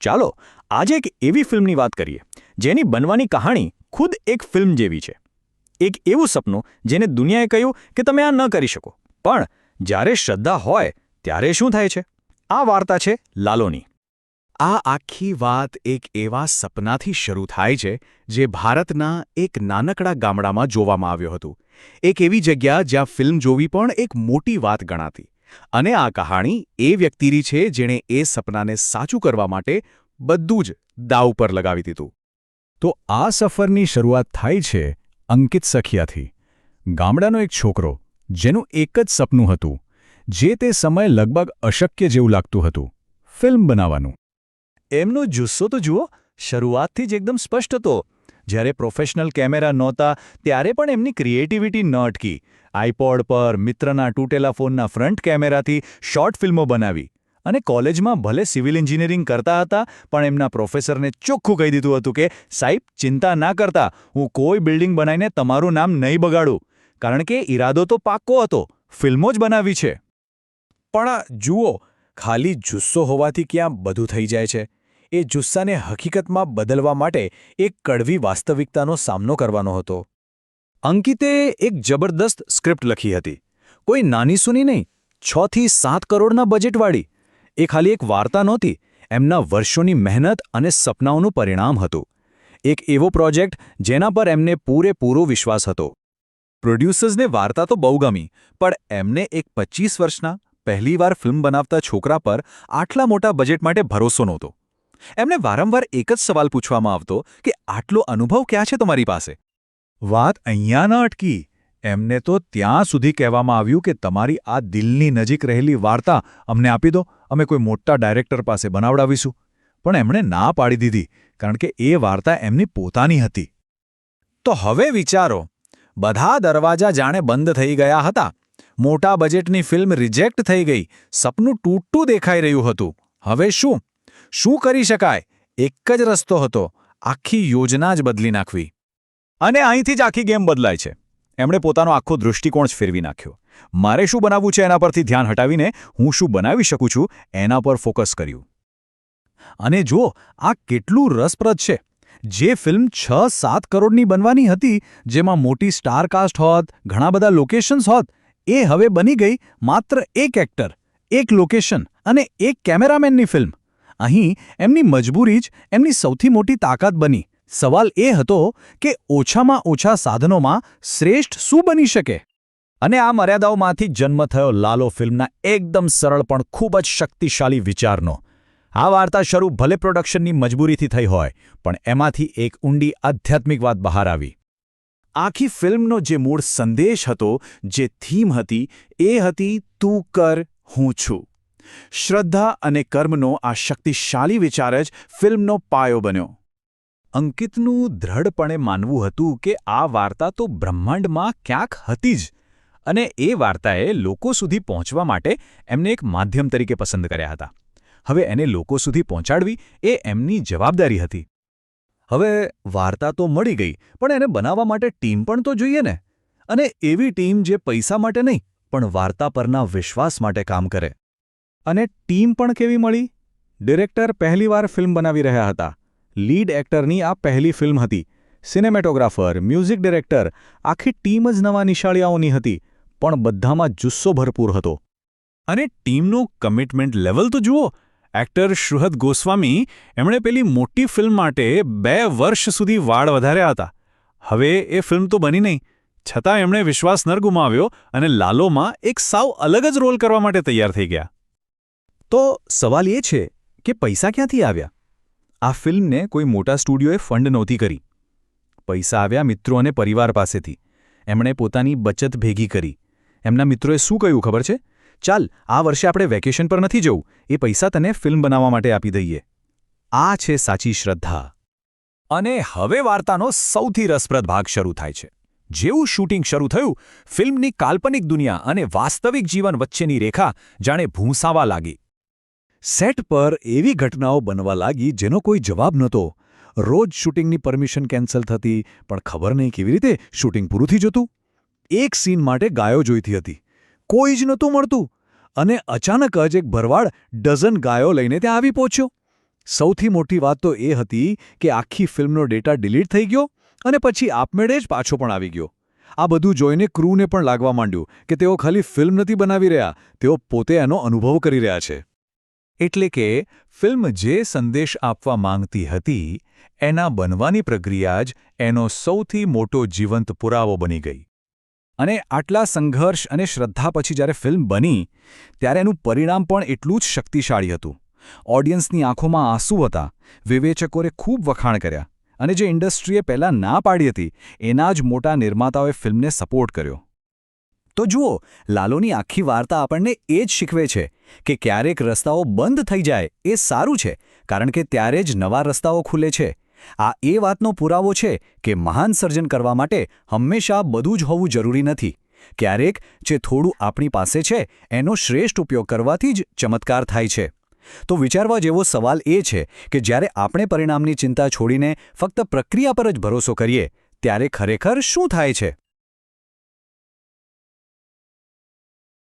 ચાલો, આજે એક એવી ફિલ્મની વાત કરીએ, જેની બનવાની કહાણી ખુદ એક ફિલ્મ જેવી છે. એક એવું સપનું જેને દુનિયાએ કહ્યું કે તમે આ ન કરી શકો. પણ જ્યારે શ્રદ્ધા હોય, ત્યારે શું થાય છે? આ વાર્તા છે લાલોની. આ આખી વાત એક એવા સપનાથી શરૂ થાય છે, જે ભારતના એક નાનકડા ગામડામાં જોવામાં આવ્યું હતું. એક એવી જગ્યા જ્યાં ફિલ્મ જોવી પણ એક મોટી વાત ગણાતી. અને આ કહાણી એ વ્યક્તિની છે જેણે એ સપનાને સાચું કરવા માટે બધું જ દાવ પર લગાવી દીધું. તો આ સફરની શરૂઆત થાય છે અંકિત સખિયાથી. ગામડાનો એક છોકરો, જેનું એક જ સપનું હતું, જે તે સમયે લગભગ અશક્ય જેવું લાગતું હતું, ફિલ્મ બનાવવાનું. એમનો જુસ્સો તો જુઓ, શરૂઆતથી જ એકદમ સ્પષ્ટ હતો. જ્યારે પ્રોફેશનલ કેમેરા નહોતા, ત્યારે પણ એમની ક્રિએટિવિટી ન અટકી. આઈપોડ પર મિત્રના તૂટેલા ફોનના ફ્રન્ટ કેમેરાથી શોર્ટ ફિલ્મો બનાવી. અને કોલેજમાં ભલે સિવિલ એન્જિનિયરિંગ કરતા હતા, પણ એમના પ્રોફેસરને ચોખ્ખું કહી દીધું હતું કે, સાહેબ, ચિંતા ના કરતા. હું કોઈ બિલ્ડિંગ બનાવીને તમારું નામ નહીં બગાડું. કારણ કે ઈરાદો તો પાક્કો હતો. ફિલ્મો જ બનાવી છે. પણ જુઓ, ખાલી જુસ્સો હોવાથી ક્યાં બધું થઈ જાય છે? એ જુસ્સાને હકીકતમાં બદલવા માટે એક કડવી વાસ્તવિકતાનો સામનો કરવાનો હતો. અંકિતે એક જબરદસ્ત સ્ક્રિપ્ટ લખી હતી. કોઈ નાની સુની નહીં છથી સાત કરોડના બજેટવાળી. એ ખાલી એક વાર્તા નહોતી, એમના વર્ષોની મહેનત અને સપનાઓનું પરિણામ હતું. એક એવો પ્રોજેક્ટ જેના પર એમને પૂરેપૂરો વિશ્વાસ હતો. પ્રોડ્યુસર્સને વાર્તા તો બહુ ગમી, પણ એમને એક પચીસ વર્ષના પહેલીવાર ફિલ્મ બનાવતા છોકરા પર આટલા મોટા બજેટ માટે ભરોસો નહોતો. એમને વારંવાર એક જ સવાલ પૂછવામાં આવતો કે આટલો અનુભવ ક્યાં છે તમારી પાસે? વાત અહીંયા ન અટકી. એમને તો ત્યાં સુધી કહેવામાં આવ્યું કે તમારી આ દિલની નજીક રહેલી વાર્તા અમને આપી દો, અમે કોઈ મોટા ડાયરેક્ટર પાસે બનાવડાવીશું. પણ એમણે ના પાડી દીધી, કારણ કે એ વાર્તા એમની પોતાની હતી. તો હવે વિચારો, બધા દરવાજા જાણે બંધ થઈ ગયા હતા. મોટા બજેટની ફિલ્મ રિજેક્ટ થઈ ગઈ. સપનું તૂટતું દેખાઈ રહ્યું હતું. હવે શું? શું કરી શકાય? એક જ રસ્તો હતો. આખી યોજના જ બદલી નાખવી. અને અહીંથી જ આખી ગેમ બદલાય છે. એમણે પોતાનો આખો દૃષ્ટિકોણ જ ફેરવી નાખ્યો. મારે શું બનાવવું છે એના પરથી ધ્યાન હટાવીને હું શું બનાવી શકું છું એના પર ફોકસ કર્યું. અને જો આ કેટલું રસપ્રદ છે. જે ફિલ્મ છ સાત કરોડની બનવાની હતી, જેમાં મોટી સ્ટારકાસ્ટ હોત, ઘણા બધા લોકેશન્સ હોત, એ હવે બની ગઈ માત્ર એક એક્ટર, એક લોકેશન અને એક કેમેરામેનની ફિલ્મ. અહીં એમની મજબૂરી જ એમની સૌથી મોટી તાકાત બની. સવાલ એ હતો કે ઓછામાં ઓછા સાધનોમાં શ્રેષ્ઠ શું બની શકે? અને આ મર્યાદાઓમાંથી જન્મ થયો લાલો ફિલ્મના એકદમ સરળ પણ ખૂબ જ શક્તિશાળી વિચારનો. આ વાર્તા શરૂ ભલે પ્રોડક્શનની મજબૂરીથી થઈ હોય, પણ એમાંથી એક ઊંડી આધ્યાત્મિક વાત બહાર આવી. આખી ફિલ્મનો જે મૂળ સંદેશ હતો, જે થીમ હતી, એ હતી તું કર, હું છું. શ્રદ્ધા અને કર્મનો આ શક્તિશાળી વિચાર જ ફિલ્મનો પાયો બન્યો. અંકિતનું દ્રઢપણે માનવું હતું કે આ વાર્તા તો બ્રહ્માંડમાં ક્યાંક હતી જ અને એ વાર્તાએ લોકો સુધી પહોંચવા માટે એમને એક માધ્યમ તરીકે પસંદ કર્યા હતા. હવે એને લોકો સુધી પહોંચાડવી એ એમની જવાબદારી હતી. હવે વાર્તા તો મળી ગઈ, પણ એને બનાવવા માટે ટીમ પણ તો જોઈએ ને. અને એવી ટીમ જે પૈસા માટે નહીં, પણ વાર્તા પરના વિશ્વાસ માટે કામ કરે. અને ટીમ પણ કેવી મળી? ડિરેક્ટર પહેલીવાર ફિલ્મ બનાવી રહ્યા હતા. લીડ એક્ટરની આ પહેલી ફિલ્મ હતી. સિનેમેટોગ્રાફર, મ્યુઝિક ડિરેક્ટર, આખી ટીમ જ નવા નિશાળિયાઓની હતી, પણ બધામાં જુસ્સો ભરપૂર હતો. અને ટીમનું કમિટમેન્ટ લેવલ તો જુઓ! એક્ટર શુહદ ગોસ્વામી એમણે પેલી મોટી ફિલ્મ માટે બે વર્ષ સુધી વાળ વધાર્યા હતા. હવે એ ફિલ્મ તો બની નહીં. છતાં એમણે વિશ્વાસ ન ગુમાવ્યો અને લાલોમાં એક સાવ અલગ જ રોલ કરવા માટે તૈયાર થઈ ગયા. તો સવાલ એ છે કે પૈસા ક્યાંથી આવ્યા? આ ફિલ્મને કોઈ મોટા સ્ટુડિયોએ ફંડ નહોતી કરી. પૈસા આવ્યા મિત્રો અને પરિવાર પાસેથી. એમણે પોતાની બચત ભેગી કરી. એમના મિત્રોએ શું કહ્યું ખબર છે? ચાલ, આ વર્ષે આપણે વેકેશન પર નથી જવું. એ પૈસા તને ફિલ્મ બનાવવા માટે આપી દઈએ. આ છે સાચી શ્રદ્ધા. અને હવે વાર્તાનો સૌથી રસપ્રદ ભાગ શરૂ થાય છે. જેવું શૂટિંગ શરૂ થયું, ફિલ્મની કાલ્પનિક દુનિયા અને વાસ્તવિક જીવન વચ્ચેની રેખા જાણે ભૂંસાવા લાગી. સેટ પર એવી ઘટનાઓ બનવા લાગી જેનો કોઈ જવાબ નહોતો. રોજ શૂટિંગની પરમિશન કેન્સલ થતી, પણ ખબર નહીં કેવી રીતે શૂટિંગ પૂરું થઈ જતું. એક સીન માટે ગાયો જોઈતી હતી. કોઈ જ નહોતું મળતું. અને અચાનક જ એક ભરવાડ ડઝન ગાયો લઈને ત્યાં આવી પહોંચ્યો. સૌથી મોટી વાત તો એ હતી કે આખી ફિલ્મનો ડેટા ડિલીટ થઈ ગયો અને પછી આપમેળે જ પાછો પણ આવી ગયો. આ બધું જોઈને ક્રૂને પણ લાગવા માંડ્યું કે તેઓ ખાલી ફિલ્મ નથી બનાવી રહ્યા, તેઓ પોતે એનો અનુભવ કરી રહ્યા છે. એટલે કે, ફિલ્મ જે સંદેશ આપવા માંગતી હતી, એના બનવાની પ્રક્રિયા જ એનો સૌથી મોટો જીવંત પુરાવો બની ગઈ. અને આટલા સંઘર્ષ અને શ્રદ્ધા પછી જ્યારે ફિલ્મ બની, ત્યારે એનું પરિણામ પણ એટલું જ શક્તિશાળી હતું. ઓડિયન્સની આંખોમાં આંસુ હતા, વિવેચકોએ ખૂબ વખાણ કર્યા, અને જે ઇન્ડસ્ટ્રીએ પહેલાં ના પાડી હતી, એના જ મોટા નિર્માતાઓએ ફિલ્મને સપોર્ટ કર્યો. તો જુઓ, લાલોની આખી વાર્તા આપણને એ જ શીખવે છે કે ક્યારેક રસ્તાઓ બંધ થઈ જાય એ સારું છે, કારણ કે ત્યારે જ નવા રસ્તાઓ ખુલે છે. આ એ વાતનો પુરાવો છે કે મહાન સર્જન કરવા માટે હંમેશા બધું જ હોવું જરૂરી નથી. ક્યારેક જે થોડું આપણી પાસે છે, એનો શ્રેષ્ઠ ઉપયોગ કરવાથી જ ચમત્કાર થાય છે. તો વિચારવા જેવો સવાલ એ છે કે જ્યારે આપણે પરિણામની ચિંતા છોડીને ફક્ત પ્રક્રિયા પર જ ભરોસો કરીએ, ત્યારે ખરેખર શું થાય છે?